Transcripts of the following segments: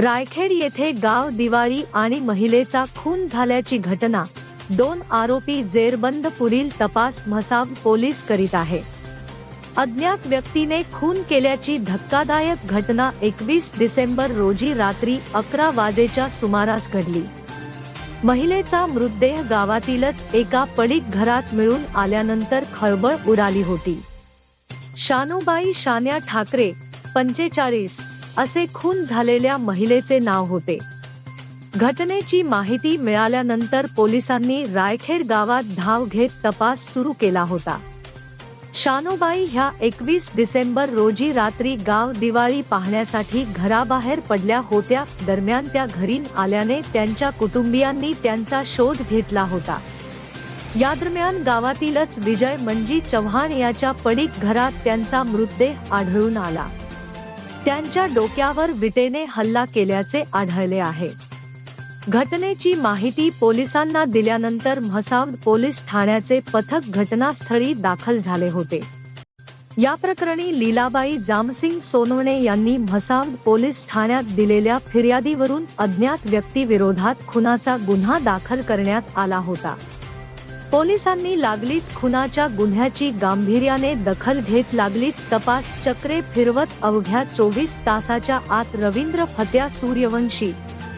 रायखेड येथे गाव दिवाळी आणि महिलेचा खून झाल्याची घटना. दोन आरोपी जेरबंद पुढील तपास म्हसाव पोलीस करीत आहे. अज्ञात व्यक्तीने खून केल्याची धक्कादायक घटना एकवीस डिसेंबर रोजी रात्री अकरा वाजेच्या सुमारास घडली. महिलेचा मृतदेह गावातीलच एका पडीक घरात मिळून आल्यानंतर खळबळ उडाली होती. शानूबाई शान्या ठाकरे पंचेचाळीस असे खून झालेल्या महिलेचे नाव होते. घटनेची माहिती मिळाल्यानंतर पोलिसांनी रायखेड गावात धाव घेत तपास सुरू केला होता. शानूबाई ह्या एकवीस डिसेंबर रोजी रात्री गाव दिवाळी पाहण्यासाठी घराबाहेर पडल्या होत्या. दरम्यान त्या घरी आल्याने त्यांच्या कुटुंबियांनी त्यांचा शोध घेतला होता. या दरम्यान गावातीलच विजय मंजी चव्हाण याच्या पडीक घरात त्यांचा मृतदेह आढळून आला. त्यांच्या डोक्यावर विटेने हल्ला केल्याचे आढळले आहे. घटनेची माहिती पोलिसांना दिल्यानंतर म्हसाव पोलीस ठाण्याचे पथक घटनास्थळी दाखल झाले होते. या प्रकरणी लीलाबाई जामसिंग सोनवणे यांनी म्हसाव पोलीस ठाण्यात दिलेल्या फिर्यादीवरून अज्ञात व्यक्तीविरोधात खुनाचा गुन्हा दाखल करण्यात आला होता. पोलिसांनी लागलीच खुनाच्या गुन्ह्याची गांभीर्याने दखल घेत लागलीच तपास चक्रे फिरवत अवघ्या चोवीस तासाच्या आत रवींद्र फत्या सूर्यवंशी.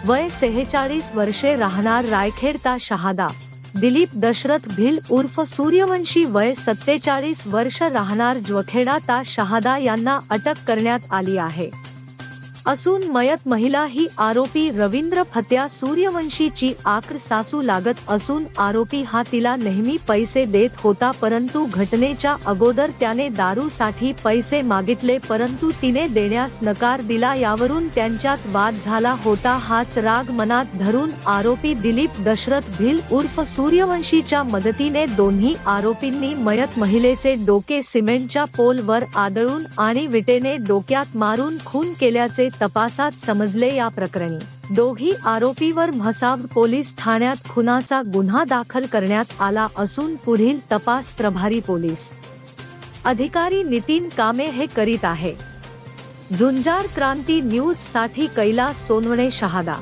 वय सेहेचाळीस वर्षे राहणार रायखेडता शहादा. दिलीप दशरथ भिल उर्फ सूर्यवंशी वय सत्तेचाळीस वर्ष राहणार ज्वखेडा ता शहादा यांना अटक करण्यात आली आहे. असून मयत महिला ही आरोपी रवींद्र फत्या सूर्यवंशीची आक्र सासू लागत असून आरोपी हा तिला नेहमी पैसे देत होता परंतु घटनेच्या अगोदर त्याने दारूसाठी पैसे मागितले परंतु तिने देण्यास नकार दिला यावरून त्यांच्यात वाद झाला होता. हाच राग मनात धरून आरोपी दिलीप दशरथ भिल उर्फ सूर्यवंशीच्या मदतीने दोन्ही आरोपींनी मयत महिलेचे डोके सिमेंटच्या पोलवर आदळून आणि विटेने डोक्यात मारून खून केल्याचे तपासात समजले या प्रकरणी. दोघी आरोपीवर म्हसाब पोलीस ठाण्यात खुनाचा गुन्हा दाखल करण्यात आला असून पुढील तपास प्रभारी पोलीस. अधिकारी नितीन कामे हे करीत आहे. झुंजार क्रांती न्यूजसाठी कैलास सोनवणे शहादा.